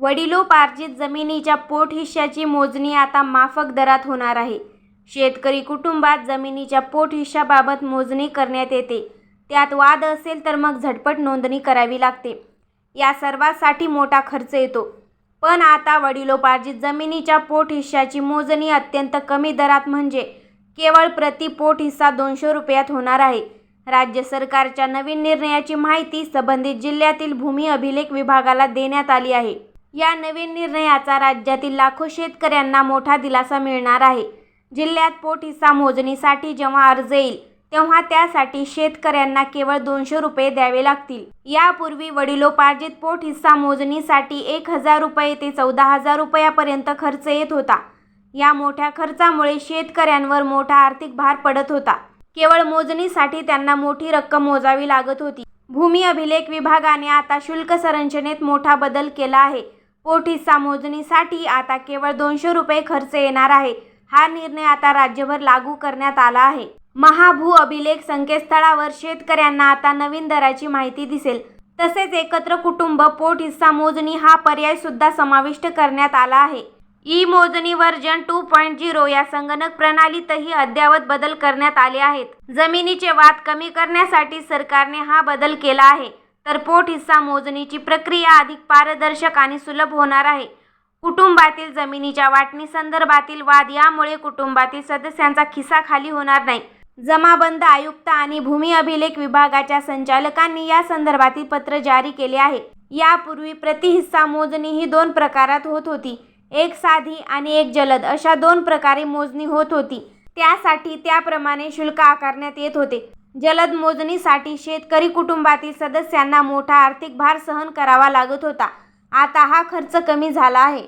वडिलोपार्जित जमिनीच्या पोटहिश्शाची मोजणी आता माफक दरात होणार आहे. शेतकरी कुटुंबात जमिनीच्या पोटहिश्शाबाबत मोजणी करण्यात येते. त्यात वाद असेल तर मग झटपट नोंदणी करावी लागते. या सर्वासाठी मोठा खर्च येतो. पण आता वडिलोपार्जित जमिनीच्या पोटहिश्शाची मोजणी अत्यंत कमी दरात म्हणजे केवळ प्रति पोट हिस्सा दोनशे रुपयात होणार आहे. राज्य सरकारच्या नवीन निर्णयाची माहिती संबंधित जिल्ह्यातील भूमी अभिलेख विभागाला देण्यात आली आहे. या नवीन निर्णयाचा राज्यातील लाखो शेतकऱ्यांना मोठा दिलासा मिळणार आहे. जिल्ह्यात पोटहिस्सा मोजणीसाठी जेव्हा अर्ज येईल तेव्हा त्यासाठी शेतकऱ्यांना केवळ दोनशे रुपये द्यावे लागतील. यापूर्वी वडिलोपार्जित पोटहिस्सा मोजणीसाठी एक हजार रुपये ते चौदा हजार रुपयापर्यंत खर्च येत होता. या मोठ्या खर्चामुळे शेतकऱ्यांवर मोठा आर्थिक भार पडत होता. केवळ मोजणीसाठी त्यांना मोठी रक्कम मोजावी लागत होती. भूमी अभिलेख विभागाने आता शुल्क संरचनेत मोठा बदल केला आहे. पोटहिस्सा मोजणीसाठी आता केवळ दोनशे रुपये खर्च येणार आहे. हा निर्णय आता राज्यभर लागू करण्यात आला आहे. महाभू अभिलेख संकेतस्थळावर शेतकऱ्यांना आता नवीन दराची माहिती दिसेल. तसेच एकत्र कुटुंब पोट हिस्सा मोजणी हा पर्याय सुद्धा समाविष्ट करण्यात आला आहे. ई मोजणी वर्जन टू पॉईंट झिरो या संगणक प्रणालीतही अद्ययावत बदल करण्यात आले आहेत. जमिनीचे वाद कमी करण्यासाठी सरकारने हा बदल केला आहे. तर पोट हिस्सा मोजणीची प्रक्रिया अधिक पारदर्शक आणि सुलभ होणार आहे. कुटुंबातील जमिनीच्या वाटणी संदर्भातील वाद यामुळे कुटुंबातील सदस्यांचा खिसा खाली होणार नाही. जमाबंद आयुक्त आणि भूमी अभिलेख विभागाच्या संचालकांनी या संदर्भातील पत्र जारी केले आहे. यापूर्वी प्रति हिस्सा मोजणी ही दोन प्रकारात होत होती. एक साधी आणि एक जलद अशा दोन प्रकारे मोजणी होत होती. त्यासाठी त्याप्रमाणे शुल्क आकारण्यात येत होते. जलद मोजणीसाठी शेतकरी कुटुंबातील सदस्यांना मोठा आर्थिक भार सहन करावा लागत होता. आता हा खर्च कमी झाला आहे.